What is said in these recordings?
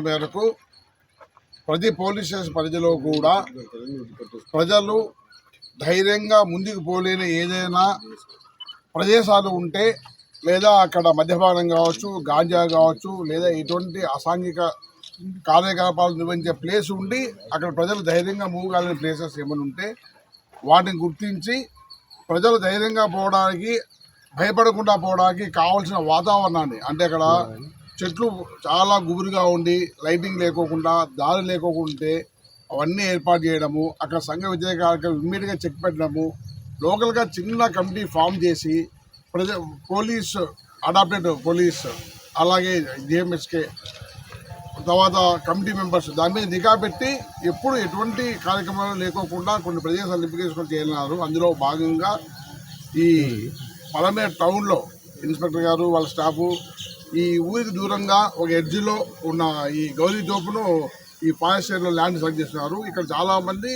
మేరకు ప్రతి police station పరిధిలో కూడా ప్రజలు ధైర్యంగా ముందుకు పోలేని ఏదైనా ప్రదేశాలు ఉంటే లేదా అక్కడ మద్యపానం కావచ్చు గాంజా కావచ్చు లేదా ఎటువంటి అసాంఘిక కార్యకలాపాలు నిర్వహించే ప్లేస్ ఉండి అక్కడ ప్రజలు ధైర్యంగా మూవ్ కాలేని ప్లేసెస్ ఏమైనా ఉంటే వాటిని గుర్తించి ప్రజలు ధైర్యంగా పోవడానికి భయపడకుండా పోవడానికి కావాల్సిన వాతావరణాన్ని అంటే అక్కడ చెట్లు చాలా గుబురుగా ఉండి లైటింగ్ లేకోకుండా దారి లేకోకుంటే అవన్నీ ఏర్పాటు చేయడము అక్కడ సంఘ విద్య కార్యక్రమం ఇమ్మీడియట్గా చెక్ పెట్టడము లోకల్గా చిన్న కమిటీ ఫామ్ చేసి ప్రజ పోలీస్ అడాప్టెడ్ పోలీస్ అలాగే జిఎంఎస్కే తర్వాత కమిటీ మెంబర్స్ దాని మీద నిఘా పెట్టి ఎప్పుడు ఎటువంటి కార్యక్రమాలు లేకోకుండా కొన్ని ప్రదేశాలు ఎంపికేసుకొని చేయాలన్నారు అందులో భాగంగా ఈ పలమే టౌన్లో ఇన్స్పెక్టర్ గారు వాళ్ళ స్టాఫు ఈ ఊరికి దూరంగా ఒక ఎడ్జిలో ఉన్న ఈ గౌరీ తోపును ఈ ఫారెస్ట్ ఏరియాలో ల్యాండ్ సెలెక్ట్ చేస్తున్నారు. ఇక్కడ చాలామంది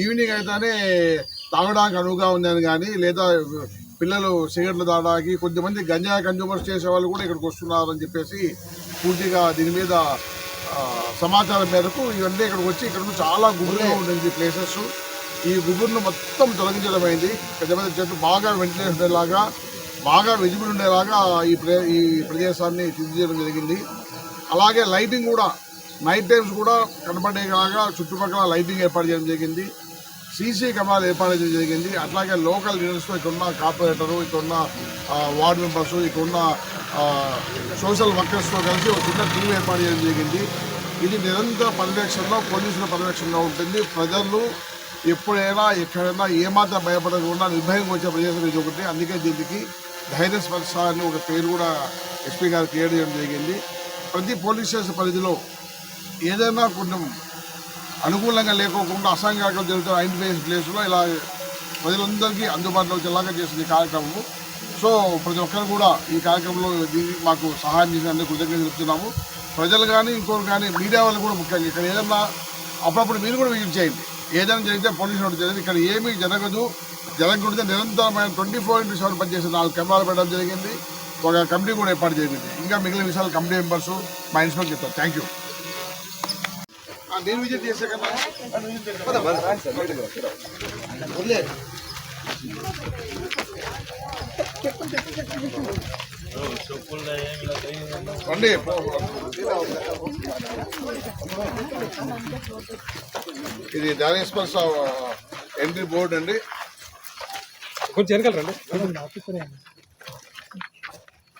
ఈవినింగ్ అయితేనే తాగడానికి అనువుగా ఉందని కానీ లేదా పిల్లలు సిగరెట్లు తాగడానికి కొద్దిమంది గంజాయి కన్జ్యూమర్స్ చేసే వాళ్ళు కూడా ఇక్కడికి వస్తున్నారు అని చెప్పేసి పూర్తిగా దీని మీద సమాచారం మేరకు ఇవన్నీ ఇక్కడికి వచ్చి ఇక్కడ చాలా గుబురుగా ఉంటుంది ప్లేసెస్ ఈ గుబురును మొత్తం తొలగించడం అయింది పెద్ద పెద్ద చెట్లు బాగా వెంటిలేషన్ ఉండేలాగా బాగా విజిబుల్ ఉండేలాగా ఈ ప్రే ఈ ప్రదేశాన్ని తీర్చిదిద్దడం జరిగింది. అలాగే లైటింగ్ కూడా నైట్ టైమ్స్ కూడా కనపడేలాగా చుట్టుపక్కల లైటింగ్ ఏర్పాటు చేయడం జరిగింది. సీసీ కెమెరాలు ఏర్పాటు చేయడం జరిగింది. అట్లాగే లోకల్ లీడర్స్తో ఇక్కడున్న కార్పొరేటరు ఇక్కడున్న వార్డు మెంబర్స్ ఇక్కడున్న సోషల్ వర్కర్స్తో కలిసి ఒక చిన్న టీం ఏర్పాటు చేయడం జరిగింది. ఇది నిరంతర పర్యవేక్షణలో పోలీసుల పర్యవేక్షణలో ఉంటుంది. ప్రజలు ఎప్పుడైనా ఎక్కడైనా ఏమాత్రం భయపడకుండా నిర్భయంగా వచ్చే ప్రదేశం ఇది ఒకటి. అందుకే దీనికి ధైర్య స్పర్శ అని ఒక పేరు కూడా ఎస్పీ గారు క్రియేట్ చేయడం జరిగింది. ప్రతి పోలీస్ స్టేషన్ పరిధిలో ఏదైనా కొంచెం అనుకూలంగా లేకోకుండా అసంఖ్యాకం జరుగుతున్న ఐడెంటిఫై ప్లేస్లో ఇలా ప్రజలందరికీ అందుబాటులో వచ్చేలాగా చేసింది ఈ కార్యక్రమము. సో ప్రతి ఒక్కరు కూడా ఈ కార్యక్రమంలో దీనికి మాకు సహాయం చేసినందుకు కృతజ్ఞత చెప్తున్నాము ప్రజలు కానీ ఇంకోరు కానీ మీడియా వాళ్ళు కూడా ముఖ్యంగా ఇక్కడ ఏదన్నా అప్పుడప్పుడు మీరు కూడా విజిట్ చేయండి. ఏదైనా జరిగితే పోలీసు నోటీస్ జరిగింది ఇక్కడ ఏమీ జరగదు. జరగకుండా నిరంతరమైన ట్వంటీ ఫోర్ ఇంటూ సెవెన్ పనిచేసే నాలుగు కెమెరాలు పెట్టడం జరిగింది. ఒక కమిటీ కూడా ఏర్పాటు జరిగింది ఇంకా మిగిలిన విషయాలు కమిటీ మెంబర్స్ మా ఇన్స్పెక్టర్ చెప్తారు. థ్యాంక్ యూ నేను విజిట్ చేసే కదా. రండి. ఇది డానిస్పర్స్ ఎంట్రీ బోర్డు అండి. కొంచెం వెనకాల రండి.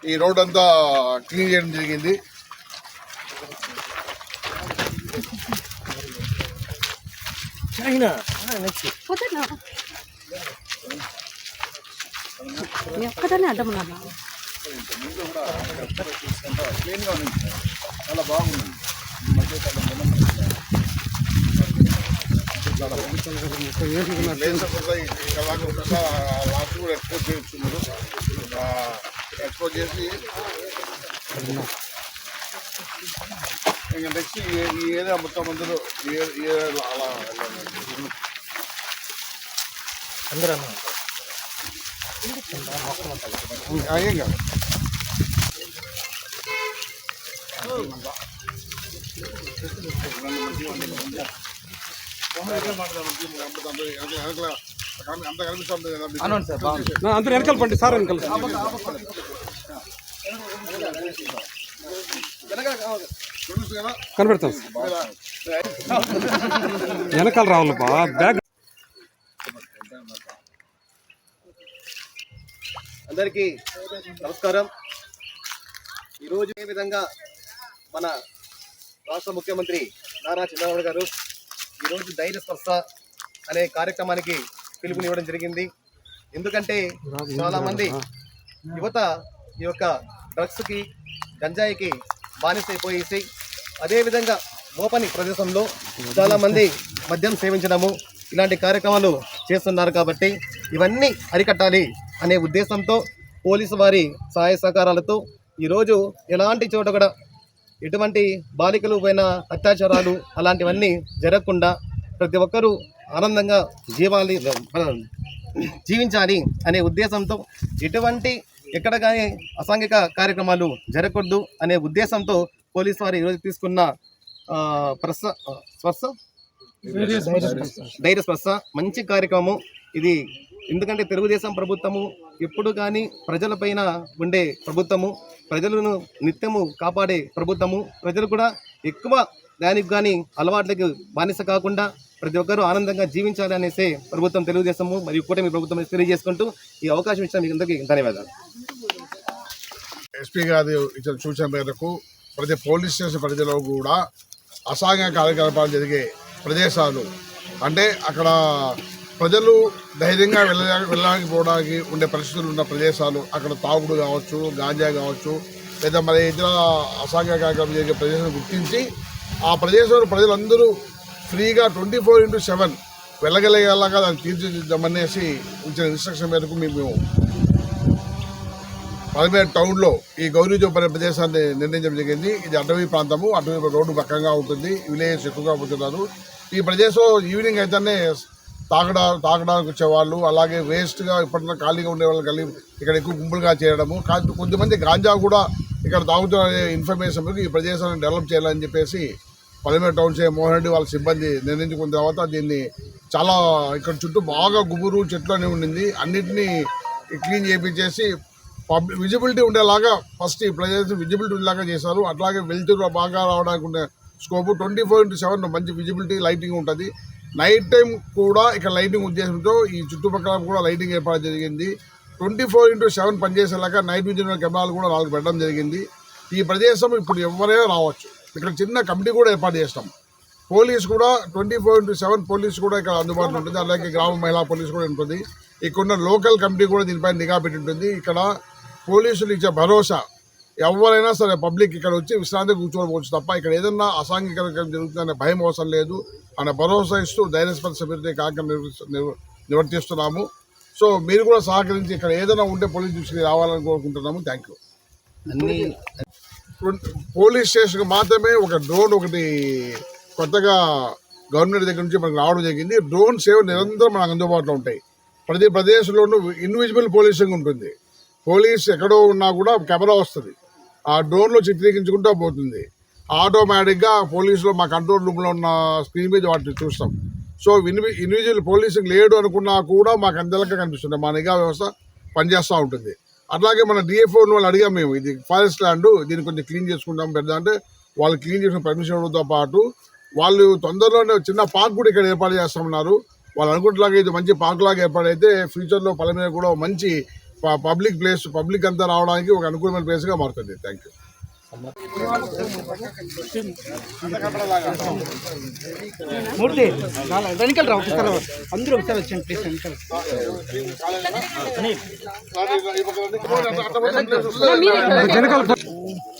ఈ రోడ్ అంతా క్లీన్ చేయడం జరిగింది. పోతున్నా నీ ఒక్కదాన్ని అడ్డం ఉంది చాలా బాగుంది. ఎక్స్పోర్ట్ చేస్తున్నారు ఎక్స్పోర్ట్ చేసి ఇంకా నెక్స్ట్ ఏరియా మొత్తం అందరూ ఈ ఏరియాలో అలా. అందరూ ఆ, ఏం కాదు అంత వెనకాల పండి సార్ వెనకాల కనబెడతాం. వెనకాల రావాలి బా బ్యాగ్. అందరికీ నమస్కారం. ఈరోజు ఏ విధంగా మన రాష్ట్ర ముఖ్యమంత్రి నారా చంద్రబాబు గారు ఈరోజు ధైర్య స్పర్శ అనే కార్యక్రమానికి పిలుపునివ్వడం జరిగింది. ఎందుకంటే చాలామంది యువత ఈ యొక్క డ్రగ్స్కి గంజాయికి బానిసైపోయేసి అదేవిధంగా మోపని ప్రదేశంలో చాలామంది మద్యం సేవించడము ఇలాంటి కార్యక్రమాలు చేస్తున్నారు కాబట్టి ఇవన్నీ అరికట్టాలి అనే ఉద్దేశంతో పోలీసు వారి సహాయ సహకారాలతో ఈరోజు ఎలాంటి చోట కూడా ఎటువంటి బాలికలు పైన అత్యాచారాలు అలాంటివన్నీ జరగకుండా ప్రతి ఒక్కరూ ఆనందంగా జీవాలి జీవించాలి అనే ఉద్దేశంతో ఎటువంటి ఎక్కడ కానీ అసాంఘిక కార్యక్రమాలు జరగకూడదు అనే ఉద్దేశంతో పోలీసు వారు ఈరోజు తీసుకున్న ప్రస స్పర్శ? ధైర్య స్పర్శ. మంచి కార్యక్రమం ఇది. ఎందుకంటే తెలుగుదేశం ప్రభుత్వము ఎప్పుడు కానీ ప్రజలపైన ఉండే ప్రభుత్వము ప్రజలను నిత్యము కాపాడే ప్రభుత్వము. ప్రజలు కూడా ఎక్కువ దానికి కానీ అలవాట్లకు బానిస కాకుండా ప్రతి ఒక్కరూ ఆనందంగా జీవించాలి అనేసి ప్రభుత్వం తెలుగుదేశము మరియు కూటమి ప్రభుత్వం తెలియజేసుకుంటూ ఈ అవకాశం ఇచ్చిన మీకు అందరికీ ధన్యవాదాలు. ఎస్పీ గారి ఇచ్చిన సూచన మేరకు ప్రతి పోలీస్ స్టేషన్ పరిధిలో కూడా అసాంఘిక కార్యకలాపాలు జరిగే ప్రదేశాలు. అంటే అక్కడ ప్రజలు ధైర్యంగా వెళ్ళ వెళ్ళడానికి పోవడానికి ఉండే పరిస్థితులు ఉన్న ప్రదేశాలు అక్కడ తాగుడు కావచ్చు గాంజా కావచ్చు లేదా మరి ఇతర అసాంఘిక కార్యక్రమం జరిగే ప్రదేశాలు గుర్తించి ఆ ప్రదేశంలో ప్రజలందరూ ఫ్రీగా ట్వంటీ ఫోర్ ఇంటూ సెవెన్ వెళ్ళగలిగేలాగా దాన్ని తీర్చిదిద్దామనేసి ఇచ్చిన ఇన్స్ట్రక్షన్ మేరకు మేము పలమేరు టౌన్లో ఈ గౌరీ అనే ప్రదేశాన్ని నిర్ణయించడం జరిగింది. ఇది అటవీ ప్రాంతము అటవీ రోడ్డు పక్కగా ఉంటుంది విలేజ్ ఎక్కువగా పోతున్నారు ఈ ప్రదేశం ఈవినింగ్ అయితేనే తాగడా తాగడానికి వచ్చేవాళ్ళు అలాగే వేస్ట్గా ఇప్పటిలో ఖాళీగా ఉండేవాళ్ళు కలిగి ఇక్కడ ఎక్కువ గుంపులుగా చేయడము కానీ కొంతమంది గాంజా కూడా ఇక్కడ తాగుతున్న ఇన్ఫర్మేషన్ ఈ ప్రదేశాన్ని డెవలప్ చేయాలని చెప్పేసి పలమేరు టౌన్షిప్ మోహన్ రెడ్డి వాళ్ళ సిబ్బంది నిర్ణయించుకున్న తర్వాత దీన్ని చాలా ఇక్కడ చుట్టూ బాగా గుబురు చెట్లు అనేవి ఉండింది. అన్నింటినీ క్లీన్ చేయించేసి పబ్లిక్ విజిబిలిటీ ఉండేలాగా ఫస్ట్ ఈ ప్రజెన్స్ విజిబిలిటీ ఉండేలాగా చేశారు. అట్లాగే వెళ్తురు బాగా రావడానికి ఉండే scope twenty four into seven మంచి విజిబిలిటీ లైటింగ్ ఉంటుంది. నైట్ టైం కూడా ఇక్కడ లైటింగ్ ఉద్దేశంతో ఈ చుట్టుపక్కల కూడా లైటింగ్ ఏర్పాటు జరిగింది. ట్వంటీ ఫోర్ ఇంటూ సెవెన్ పనిచేసేలాగా నైట్ విజన్ కెమెరాలు కూడా నాలుగు పెట్టడం జరిగింది. ఈ ప్రదేశం ఇప్పుడు ఎవరైనా రావచ్చు. ఇక్కడ చిన్న కమిటీ కూడా ఏర్పాటు చేస్తాం. పోలీస్ కూడా twenty four into seven police కూడా ఇక్కడ అందుబాటులో ఉంటుంది. అలాగే గ్రామ మహిళా పోలీస్ కూడా ఉంటుంది. ఇక్కడ ఉన్న లోకల్ కమిటీ కూడా దీనిపై నిఘా పెట్టి ఉంటుంది. ఇక్కడ పోలీసులు ఇచ్చే భరోసా ఎవరైనా సరే పబ్లిక్ ఇక్కడ వచ్చి విశ్రాంతి కూర్చోవచ్చు తప్ప ఇక్కడ ఏదన్నా అసాంఘిక జరుగుతుందనే భయం అవసరం లేదు. అనే భరోసా ఇస్తూ ధైర్యస్పంద సభ్యులతో కార్యక్రమం నివర్తిస్తున్నాము. నిర్వర్తిస్తున్నాము సో మీరు కూడా సహకరించి ఇక్కడ ఏదైనా ఉంటే పోలీస్ దృష్టికి రావాలని కోరుకుంటున్నాము. థ్యాంక్ యూ పోలీస్ స్టేషన్కి మాత్రమే ఒక డ్రోన్ ఒకటి కొత్తగా గవర్నమెంట్ దగ్గర నుంచి మనకు రావడం జరిగింది. డ్రోన్ సేవ నిరంతరం మనకు అందుబాటులో ఉంటాయి. ప్రతి ప్రదేశంలోనూ ఇన్విజిబుల్ పోలీసింగ్ ఉంటుంది. పోలీస్ ఎక్కడో ఉన్నా కూడా కెమెరా వస్తుంది. ఆ డ్రోన్లో చిత్రీకరించుకుంటూ పోతుంది. ఆటోమేటిక్గా పోలీసులో మా కంట్రోల్ రూమ్లో ఉన్న స్క్రీన్ మీద వాటిని చూస్తాం. సో ఇన్వి ఇండివిజువల్ పోలీసింగ్ లేడు అనుకున్నా కూడా మాకు అందరికీ కనిపిస్తుంది. మా నిఘా వ్యవస్థ పనిచేస్తూ ఉంటుంది. అట్లాగే మన డిఎఫ్ఓ వాళ్ళు అడిగాం మేము. ఇది ఫారెస్ట్ ల్యాండ్ దీన్ని కొంచెం క్లీన్ చేసుకుంటాం పెద్ద అంటే వాళ్ళు క్లీన్ చేసిన పర్మిషన్ ఇవ్వడంతో పాటు వాళ్ళు తొందరలోనే చిన్న పార్క్ కూడా ఇక్కడ ఏర్పాటు చేస్తామన్నారు. వాళ్ళు అనుకుంటలాగా ఇది మంచి పార్క్ లాగా ఏర్పాటైతే ఫ్యూచర్లో పలమీద కూడా మంచి పబ్లిక్ ప్లేస్ పబ్లిక్ అంతా రావడానికి ఒక అనుకూలమైన ప్లేస్గా మారుతుంది. థ్యాంక్ యూ మూర్తి వెనకాల రా ఒకసారి అందరూ ఒకసారి వచ్చండి ప్లీజ్ వెనకాల.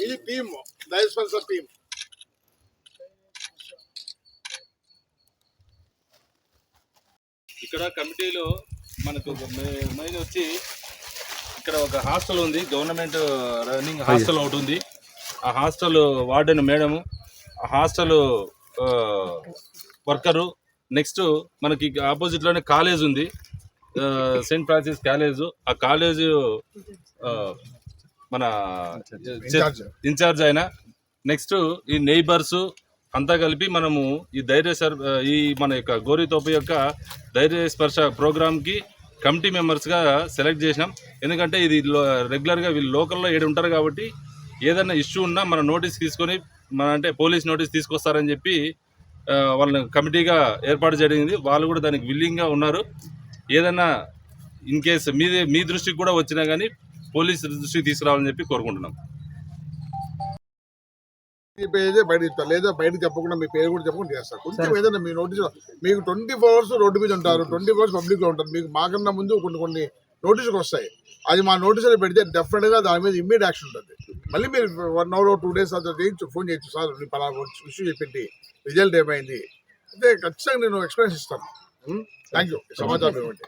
ఇది టీమ్ ఇక్కడ కమిటీలో మనకు మెయిన్ వచ్చి ఇక్కడ ఒక హాస్టల్ ఉంది గవర్నమెంట్ రన్నింగ్ హాస్టల్ ఒకటి ఉంది. ఆ హాస్టల్ వార్డెన్ మేడము ఆ హాస్టల్ వర్కరు. నెక్స్ట్ మనకి ఆపోజిట్లోనే కాలేజ్ ఉంది. సెయింట్ ఫ్రాన్సిస్ కాలేజ్ ఆ కాలేజ్ మన ఇన్ఛార్జ్. ఆయన నెక్స్ట్ ఈ నైబర్స్ అంతా కలిపి మనము ఈ ధైర్య సర్ ఈ మన యొక్క గోరితోపు యొక్క ధైర్య స్పర్శ ప్రోగ్రామ్కి కమిటీ మెంబర్స్గా సెలెక్ట్ చేసినాం. ఎందుకంటే ఇది రెగ్యులర్గా వీళ్ళు లోకల్లో ఏడు ఉంటారు కాబట్టి ఏదైనా ఇష్యూ ఉన్నా మన నోటీస్ తీసుకొని మన అంటే పోలీస్ నోటీస్ తీసుకొస్తారని చెప్పి వాళ్ళని కమిటీగా ఏర్పాటు జరిగింది. వాళ్ళు కూడా దానికి విల్లింగ్గా ఉన్నారు. ఏదైనా ఇన్ కేస్ మీ మీ దృష్టికి కూడా వచ్చినా కానీ పోలీస్ దృష్టికి తీసుకురావాలని చెప్పి కోరుకుంటున్నాం. మీ పేరే బయట ఇస్తారు లేదా బయట చెప్పకుండా మీ పేరు కూడా చెప్పకుండా చేస్తారు కొంచెం ఏదైనా మీ నోటీస్ మీకు ట్వంటీ ఫోర్ అవర్స్ రోడ్డు మీద ఉంటారు ట్వంటీ ఫోర్ అవర్స్ పబ్లిక్లో ఉంటారు. మీకు మాకన్నా ముందు కొన్ని కొన్ని నోటీసుకు వస్తాయి. అది మా నోటీసులు పెడితే డెఫినెట్గా దాని మీద ఇమ్మీడియట్ యాక్షన్ ఉంటుంది. మళ్ళీ మీరు వన్ అవర్ టూ డేస్ అట్లా చేయించు ఫోన్ చేయొచ్చు సార్ నేను పలానా ఇష్యూ చెప్పింది రిజల్ట్ ఏమైంది? అంటే ఖచ్చితంగా నేను ఎక్స్ప్లెయిన్ ఇస్తాను. Hmm? థ్యాంక్ యూ సమాచారం ఇవ్వండి.